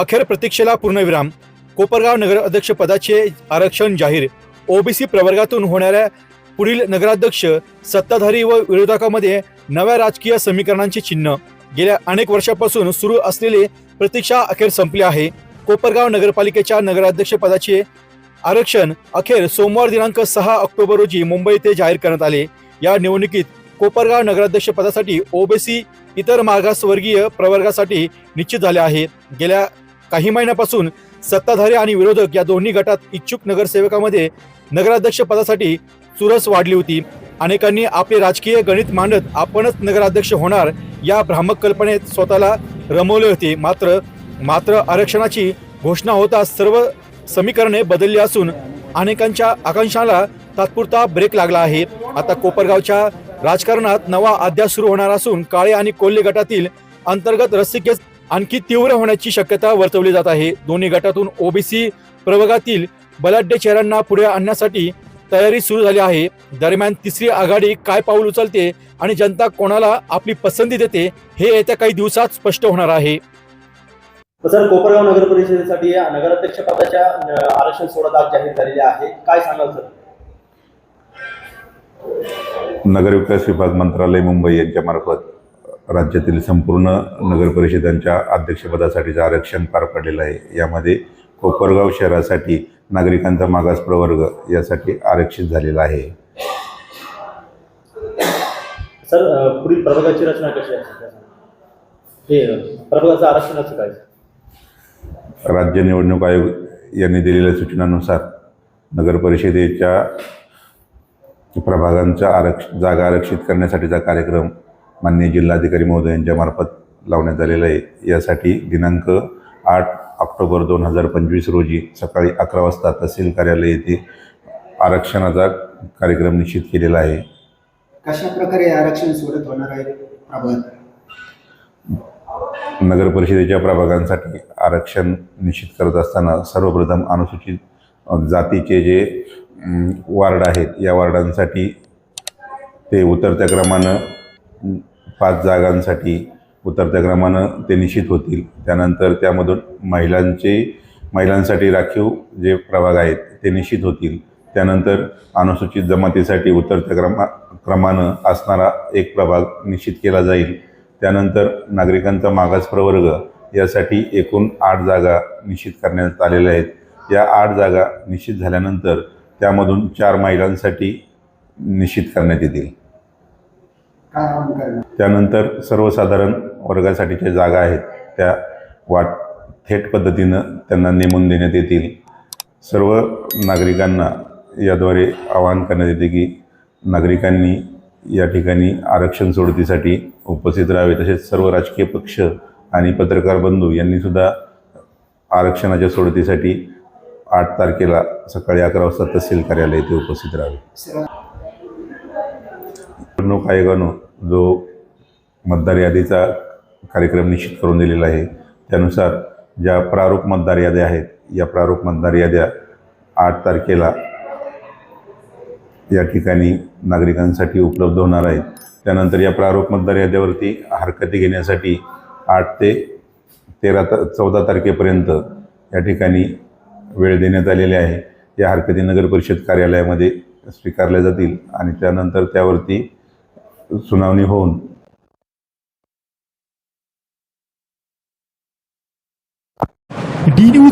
अखेर प्रतीक्षेला पूर्णविराम. कोपरगाव नगर अध्यक्ष पदाचे आरक्षण जाहीर. ओबीसी प्रवर्गातून होणाऱ्या पुढील नगराध्यक्ष सत्ताधारी व विरोधकामध्ये नव्या राजकीय समीकरणांचे चिन्ह. गेल्या अनेक वर्षापासून सुरू असलेली प्रतीक्षा अखेर संपली आहे. कोपरगाव नगरपालिकेच्या नगराध्यक्ष पदाचे आरक्षण अखेर सोमवार दिनांक सहा ऑक्टोबर रोजी मुंबई येथे जाहीर करण्यात आले. या निवडणुकीत कोपरगाव नगराध्यक्ष पदासाठी ओबीसी इतर मागासवर्गीय प्रवर्गासाठी निश्चित झाले आहे. गेल्या काही महिन्यापासून सत्ताधारी आणि विरोधक या दोन्ही गटात इच्छुक नगरसेवकामध्ये नगराध्यक्ष पदासाठी चुरस वाढली होती. अनेकांनी आपले राजकीय गणित मांडत आपणच नगराध्यक्ष होणार या भ्रामक कल्पनेत स्वतःला रमवले होते. मात्र मात्र आरक्षणाची घोषणा होताच सर्व समीकरणे बदलली असून अनेकांच्या आकांक्षाला तात्पुरता ब्रेक लागला आहे. आता कोपरगावच्या राजकारणात नवा अध्याय सुरू होणार असून काळे आणि कोल्हे गटातील अंतर्गत रस्सीकेस आणखी तीव्र होण्याची शक्यता वर्तवली जात आहे. दोन्ही गटातून ओबीसी प्रवर्गातील बलाढ्य चेहऱ्यांना पुढे आणण्यासाठी तयारी सुरू झाली आहे. दरम्यान तिसरी आघाडी काय पाऊल उचलते आणि जनता कोणाला आपली पसंती देते हे येत्या काही दिवसात स्पष्ट होणार आहे. सर कोपरगाव नगर परिषदेसाठी या नगराध्यक्ष पदाच्या आरक्षण सोडत आज जाहीर झालेले आहे. काय सांगाल सर? नगरविकास विभाग मंत्रालय मुंबई यांच्यामार्फत राज्यातील संपूर्ण नगर परिषदांच्या अध्यक्षपदासाठीचं आरक्षण पार पडलेलं आहे. यामध्ये कोपरगाव शहरासाठी नागरिकांचा मागास प्रवर्ग यासाठी आरक्षित झालेला आहे. सर पुढील प्रभागाची रचना कशी? हे प्रभागाचं आरक्षणाचं काय? राज्य निवडणूक आयोग यांनी दिलेल्या सूचनानुसार नगर परिषदेच्या प्रभागांचा आरक्ष जागा आरक्षित करण्यासाठीचा कार्यक्रम माननीय जिल्हाधिकारी महोदय यांच्यामार्फत लावण्यात आलेला आहे. यासाठी दिनांक आठ ऑक्टोबर दोन हजार पंचवीस रोजी सकाळी अकरा वाजता तहसील कार्यालय येथे आरक्षणाचा कार्यक्रम निश्चित केलेला आहे. कशा प्रकारे आरक्षण सोडत होणार आहे प्रभागात नगर परिषदेच्या प्रभागांसाठी आरक्षण निश्चित करत असताना सर्वप्रथम अनुसूचित जातीचे जे वार्ड आहेत या वार्डांसाठी ते उतरत्या क्रमानं पाच जागांसाठी उतरत्या क्रमानं ते निश्चित होतील. त्यानंतर त्यामधून महिलांचे महिलांसाठी राखीव जे प्रभाग आहेत ते निश्चित होतील. त्यानंतर अनुसूचित जमातीसाठी उतरत्या क्रमा क्रमानं असणारा एक प्रभाग निश्चित केला जाईल. त्यानंतर नागरिकांचा मागास प्रवर्ग यासाठी एकूण आठ जागा निश्चित करण्यात आलेल्या आहेत. या आठ जागा निश्चित झाल्यानंतर त्यामधून चार महिलांसाठी निश्चित करण्यात येतील. काय करणार? त्यानंतर सर्वसाधारण वर्गासाठीच्या जागा आहेत त्या वाट थेट पद्धतीनं त्यांना नेमून देण्यात येतील. सर्व नागरिकांना याद्वारे आवाहन करण्यात येते की नागरिकांनी या ठिकाणी आरक्षण सोडतीसाठी उपस्थित राहावे. तसेच सर्व राजकीय पक्ष आणि पत्रकार बंधू यांनीसुद्धा आरक्षणाच्या सोडतीसाठी आठ तारखेला सकाळी अकरा वाजता तहसील कार्यालय येथे उपस्थित राहावे. निवडणूक आयोगानं जो मतदार यादीचा कार्यक्रम निश्चित करून दिलेला आहे. त्यानुसार ज्या प्रारूप मतदार याद्या आहेत या प्रारूप मतदार याद्या आठ तारखेला या ठिकाणी नागरिकांसाठी उपलब्ध होणार आहेत. त्यानंतर या प्रारूप मतदार याद्यावरती हरकती घेण्यासाठी आठ ते तेरा त चौदा तारखेपर्यंत या ठिकाणी वेळ देण्यात आलेली आहे. या हरकती नगर परिषद कार्यालयामध्ये स्वीकारल्या जातील आणि त्यानंतर त्यावरती सुनावणी होऊन डी न्यूज